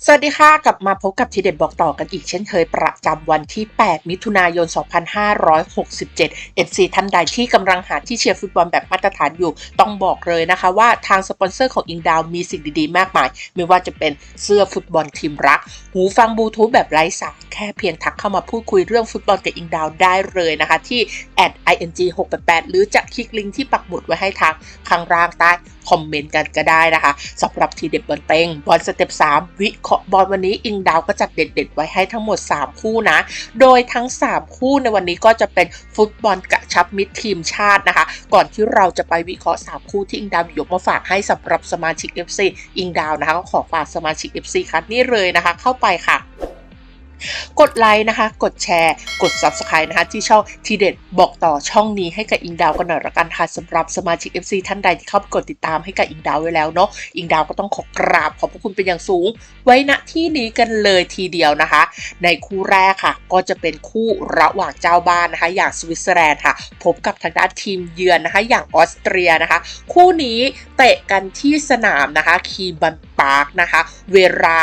สวัสดีค่ะ กลับมาพบกับทีเด็ดบอกต่อกันอีกเช่นเคยประจำวันที่ 8 มิถุนายน 2567 FC ท่านใดที่กำลังหาที่เชียร์ฟุตบอลแบบมาตรฐานอยู่ ต้องบอกเลยนะคะว่าทางสปอนเซอร์ของอิงดาวมีสิ่งดีๆ มากมาย ไม่ว่าจะเป็นเสื้อฟุตบอลทีมรัก หูฟังบลูทูธแบบไร้สายแค่เพียงทักเข้ามาพูดคุยเรื่องฟุตบอลกับอิงดาวได้เลยนะคะ ที่ ing 6 8 8 หรือจะคลิกลิงก์ที่ปักหมุดไว้ให้ทางข้างล่างใต้คอมเมนต์กันก็ได้นะคะสำหรับทีเด็ดบอลเต็งบอลสเต็ป3วิเคราะห์บอลวันนี้อิงดาวก็จัดเด็ดๆ ไว้ให้ทั้งหมด 3 คู่นะ โดยทั้ง 3 คู่ในวันนี้ก็จะเป็นฟุตบอลกระชับมิตรทีมชาตินะคะ ก่อนที่เราจะไปวิเคราะห์ 3 คู่ที่อิงดาวยกมาฝากให้สำหรับสมาชิก FC อิงดาวนะคะก็ขอฝากสมาชิก FC คัดนี่เลยนะคะ เข้าไปค่ะ กดไลค์นะคะ กดแชร์ กด Subscribe นะคะ ที่ช่องทีเด็ดบอกต่อช่องนี้ให้กับอิงดาวกันหน่อยละกันค่ะสำหรับสมาชิก FC ท่านใดที่เข้าไปกดติดตามให้กับอิงดาวไว้แล้วเนาะอิงดาวก็ต้องขอกราบขอบพระคุณเป็นอย่างสูง ไว้ณที่นี้กันเลยทีเดียวนะคะ ในคู่แรกค่ะ ก็จะเป็นคู่ระหว่างเจ้าบ้านนะคะ อย่างสวิตเซอร์แลนด์ค่ะ พบกับทางด้านทีมเยือนนะคะ อย่างออสเตรียนะคะ คู่นี้เตะกันที่สนามนะคะ คีบันปาร์กนะคะ เวลา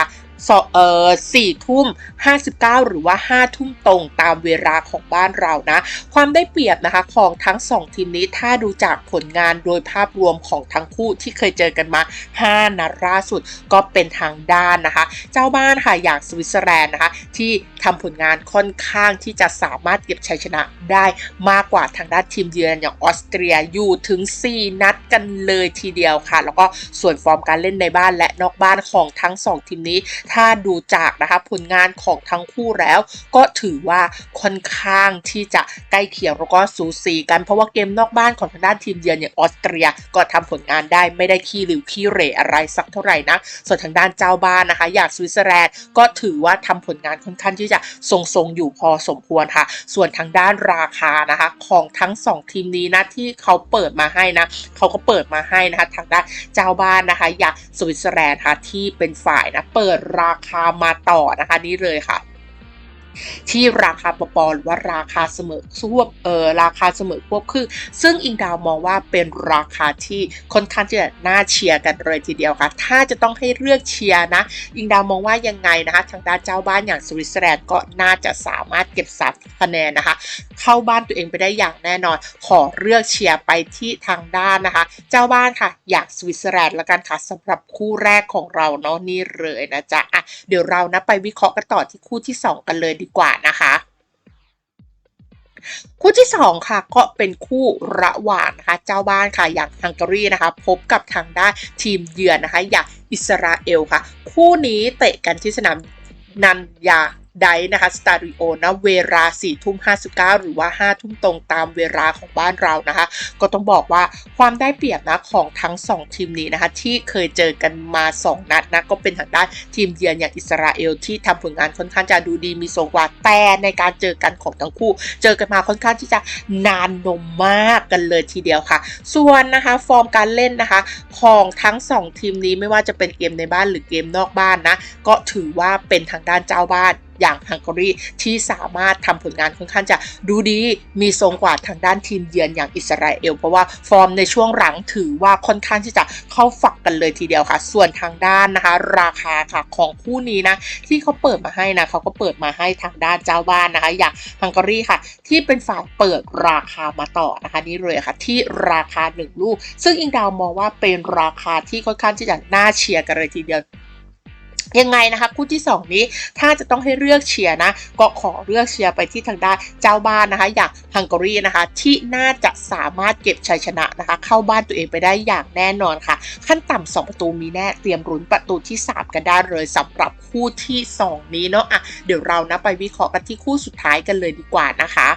เอ่อสี่ทุ่มห้าสิบเก้าหรือว่าห้าทุ่มตรงตามเวลาของบ้านเรานะ ความได้เปรียบนะคะของทั้งสองทีมนี้ถ้าดูจากผลงานโดยภาพรวมของทั้งคู่ที่เคยเจอกันมา 5นัดล่าสุดก็เป็นทางด้านนะคะ เจ้าบ้านค่ะอย่างสวิตเซอร์แลนด์นะคะที่ทำผลงานค่อนข้างที่จะสามารถเก็บชัยชนะได้มากกว่าทางด้านทีมเยือนอย่างออสเตรียอยู่ถึง 4 นัดกันเลยทีเดียวค่ะ แล้วก็ส่วนฟอร์มการเล่นในบ้านและนอกบ้านของทั้ง 2 ทีมนี้ถ้าดูจากนะคะผลงานของทั้งคู่แล้ว ก็ถือว่าค่อนข้างที่จะใกล้เคียงแล้วก็สูสีกันเพราะว่าเกมนอกบ้านของทางด้านทีมเยือนอย่างออสเตรีย ก็ทำผลงานได้ไม่ได้ขี้หลิวขี้เร่อะไรสักเท่าไหร่นะส่วนทางด้านเจ้าบ้านนะคะ อย่างสวิตเซอร์แลนด์ก็ถือว่าทำผลงานค่อนข้างที่จะทรงๆอยู่พอสมควรค่ะ ส่วนทางด้านราคานะคะของทั้งสองทีมนี้นะที่เขาเปิดมาให้นะเขาก็เปิดมาให้นะคะทางด้านเจ้าบ้านนะคะ อย่างสวิตเซอร์แลนด์ค่ะที่เป็นฝ่ายนะเปิดราคามาต่อนะคะนี่เลยค่ะ ที่ราคาปปอหรือว่าราคาเสมอควบเออราคาเสมอควบคือ ซึ่งอิงดาวมองว่าเป็นราคาที่ค่อนข้างที่จะน่าเชียร์กันเลยทีเดียวค่ะ ถ้าจะต้องให้เลือกเชียร์นะ อิงดาวมองว่ายังไงนะคะ ทางด้านเจ้าบ้านอย่างสวิตเซอร์แลนด์ก็น่าจะสามารถเก็บสามคะแนนนะคะ เข้าบ้านตัวเองไปได้อย่างแน่นอน ขอเลือกเชียร์ไปที่ทางด้านนะคะ เจ้าบ้านค่ะ อยากสวิตเซอร์แลนด์ละกันค่ะสำหรับคู่แรกของเราเนาะนี่เลยนะจ๊ะอะเดี๋ยวเรานะไปวิเคราะห์กันต่อที่คู่ที่ 2 กันเลยดีกว่านะคะคู่ที่ 2 ค่ะก็เป็นคู่ระหว่างนะคะเจ้าบ้านค่ะอย่างฮังการีนะคะ พบกับทางด้านทีมเยือนนะคะ อย่างอิสราเอลค่ะ คู่นี้เตะกันที่สนามนันยา ไดนะคะสตาริโอนะเวลา4ทุ่ม59 หรือว่า 5 ทุ่มตรงตามเวลาของบ้านเรานะคะ ก็ต้องบอกว่าความได้เปรียบนะของทั้ง 2 ทีมนี้นะคะ ที่เคยเจอกันมา 2 นัดนะก็เป็นทางด้านทีมเยือนอย่างอิสราเอลที่ทำผลงานค่อนข้างจะดูดีมีทรงกว่าแต่ในการเจอกันของทั้งคู่ เจอกันมาค่อนข้างที่จะนานนมมากกันเลยทีเดียวค่ะ ส่วนนะคะฟอร์มการเล่นนะคะของทั้ง 2 ทีมนี้ไม่ว่าจะเป็นเกมในบ้านหรือเกมนอกบ้านนะก็ถือว่าเป็นทางด้านเจ้าบ้าน อย่างฮังการีที่สามารถทำผลงานค่อนข้างจะดูดีมีทรงกว่าทางด้านทีมเยือนอย่างอิสราเอล เพราะว่าฟอร์มในช่วงหลังถือว่าค่อนข้างที่จะเข้าฝักกันเลยทีเดียวค่ะ ส่วนทางด้านนะคะ ราคาค่ะของคู่นี้นะที่เขาเปิดมาให้นะเขาก็เปิดมาให้ทางด้านเจ้าบ้านนะคะ อย่างฮังการีค่ะ ที่เป็นฝ่ายเปิดราคามาต่อนะคะนี่เลยค่ะ ที่ราคาหนึ่งลูก ซึ่งอิงดาวมองว่าเป็นราคาที่ค่อนข้างที่จะน่าเชียร์กันเลยทีเดียว ยังไงนะคะคู่ที่ 2 นี้ถ้าจะต้องให้เลือกเชียร์นะก็ขอเลือกเชียร์ไปที่ทางด้านเจ้าบ้านนะคะ อย่างฮังการีนะคะ ที่น่าจะสามารถเก็บชัยชนะนะคะ เข้าบ้านตัวเองไปได้อย่างแน่นอนค่ะ ขั้นต่ำสองประตูมีแน่เตรียมรุ้นประตูที่ 3 กันได้เลยสำหรับคู่ที่ 2 นี้เนาะอะเดี๋ยวเรานะไปวิเคราะห์กันที่คู่สุดท้ายกันเลยดีกว่านะคะ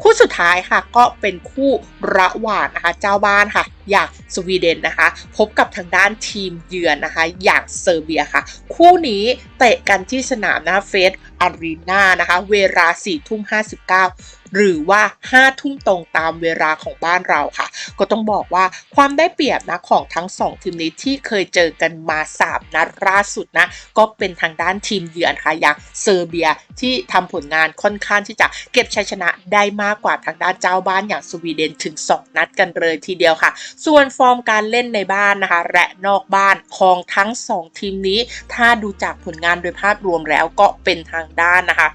คู่สุดท้ายค่ะก็เป็นคู่ระหว่างนะคะเจ้าบ้านค่ะ อย่างสวีเดนนะคะ พบกับทางด้านทีมเยือนนะคะ อย่างเซอร์เบียค่ะ คู่นี้เตะกันที่สนามนะคะเฟส อารีนานะคะ เวลา4ทุ่ม59 หรือว่า 5 ทุ่มตรงตามเวลาของบ้านเราค่ะ ก็ต้องบอกว่าความได้เปรียบนะของทั้ง 2 ทีมนี้ที่เคยเจอกันมา 3 นัดล่าสุดนะ ก็เป็นทางด้านทีมเยือนค่ะอย่างเซอร์เบียที่ทำผลงานค่อนข้างที่จะเก็บชัยชนะได้มากกว่าทางด้านเจ้าบ้านอย่างสวีเดนถึง 2 นัดกันเลยทีเดียวค่ะ ส่วนฟอร์มการเล่นในบ้านนะคะ และนอกบ้านของทั้ง 2 ทีมนี้ ถ้าดูจากผลงานโดยภาพรวมแล้วก็เป็นทางด้านนะคะ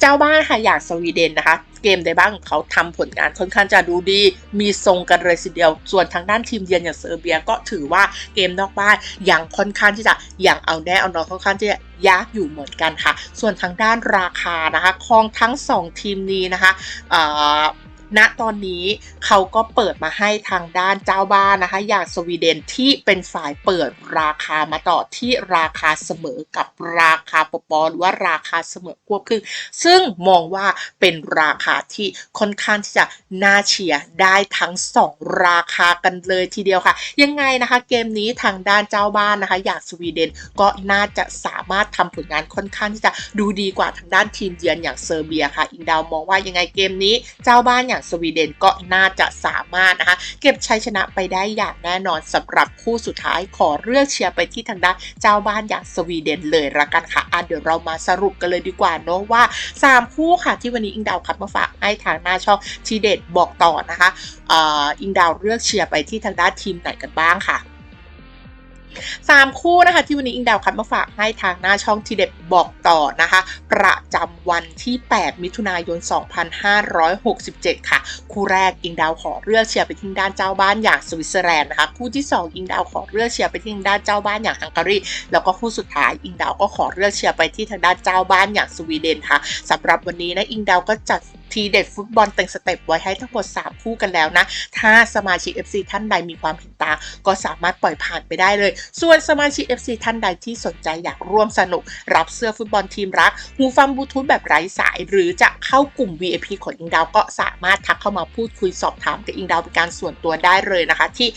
เจ้าบ้านค่ะอย่างสวีเดนนะคะเกมในบ้านของเขาทำผลงานค่อนข้างจะดูดี มีทรงกันเลยสิเดียว ส่วนทางด้านทีมเยือนอย่างเซอร์เบียก็ถือว่าเกมนอกบ้านยังค่อนข้างที่จะอย่างเอาแน่เอานอนค่อนข้างที่จะยากอยู่เหมือนกันค่ะ ส่วนทางด้านราคานะคะของทั้ง 2 ทีมนี้นะคะ ณตอนนี้เขาก็เปิดมาให้ทางด้านเจ้าบ้านนะคะ อย่างสวีเดนที่เป็นฝ่ายเปิดราคามาต่อที่ราคาเสมอกับราคาปปหรือว่าราคาเสมอควบครึ่งซึ่งมองว่าเป็นราคาที่ค่อนข้างที่จะน่าเชียร์ได้ทั้ง 2 ราคากันเลยทีเดียวค่ะ ยังไงนะคะเกมนี้ทางด้านเจ้าบ้านนะคะ อย่างสวีเดนก็น่าจะสามารถทำผลงานค่อนข้างที่จะดูดีกว่าทางด้านทีมเยือนอย่างเซอร์เบียค่ะ อิงดาวมองว่ายังไงเกมนี้เจ้าบ้านอย่างสวีเดนก็น่าจะสามารถนะคะ เก็บชัยชนะไปได้อย่างแน่นอนสำหรับคู่สุดท้ายขอเลือกเชียร์ไปที่ทางด้านเจ้าบ้านอย่างสวีเดนเลยละกันค่ะอะเดี๋ยวเรามาสรุปกันเลยดีกว่าเนาะว่า 3 คู่ค่ะที่วันนี้อิงดาวคัดมาฝากให้ทางหน้าช่องทีเด็ดบอกต่อนะคะอ่ออิงดาวเลือกเชียร์ไปที่ทางด้านทีมไหนกันบ้างค่ะ สามคู่นะคะที่วันนี้อิงดาวคัดมาฝากให้ทางหน้าช่องทีเด็ดบอกต่อนะคะ ประจำวันที่ 8 มิถุนายน 2567 ค่ะ คู่แรกอิงดาวขอเลือกเชียร์ไปที่ด้านเจ้าบ้านอย่างสวิตเซอร์แลนด์นะคะคู่ที่ 2 อิงดาวขอเลือกเชียร์ไปที่ด้านเจ้าบ้านอย่างฮังการีแล้วก็คู่สุดท้ายอิงดาวก็ขอเลือกเชียร์ไปที่ทางด้านเจ้าบ้านอย่างสวีเดนค่ะสำหรับวันนี้นะอิงดาวก็จัดทีเด็ดฟุตบอลเต็งสเต็ปไว้ให้ทั้งหมด 3 คู่กันแล้วนะ ถ้าสมาชิก FC ท่านใดมีความเห็นตา ก็สามารถปล่อยผ่านไปได้เลยส่วนสมาชิก FC ท่านใดที่สนใจอยากร่วมสนุก รับเสื้อฟุตบอลทีมรัก หูฟังบลูทูธแบบไร้สาย หรือจะเข้ากลุ่ม VIP ของอิงดาวก็สามารถทักเข้ามาพูดคุยสอบถามกับอิงดาวเป็นการส่วนตัวได้เลยนะคะ ที่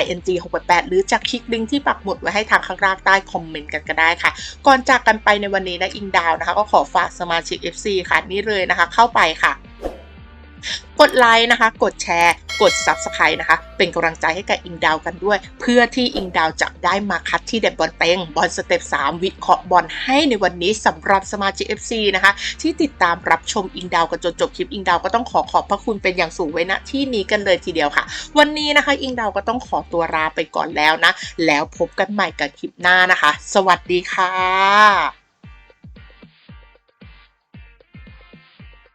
@ing 6 8หรือจะคลิกลิงก์ที่ปักหมุดไว้ให้ทางข้างล่างใต้คอมเมนต์กันก็ได้ค่ะ ก่อนจากกันไปในวันนี้นะอิงดาวนะคะ ก็ขอฝากสมาชิก FC ค่ะนี่เลยนะคะ เข้าไปค่ะ กดไลค์นะคะ กดแชร์ กด Subscribe นะคะ เป็นกำลังใจให้กับอิงดาวกันด้วย เพื่อที่อิงดาวจะได้มาคัดที่เด็ดบอลเต็งบอลสเต็ป3วิเคราะห์บอลให้ในวันนี้สำหรับสมาชิก FC นะคะ ที่ติดตามรับชมอิงดาวกันจนจบคลิปอิงดาวก็ต้องขอขอบพระคุณเป็นอย่างสูงไว้ณที่นี้กันเลยทีเดียวค่ะ วันนี้นะคะ อิงดาวก็ต้องขอตัวลาไปก่อนแล้วนะ แล้วพบกันใหม่กับคลิปหน้านะคะ สวัสดีค่ะ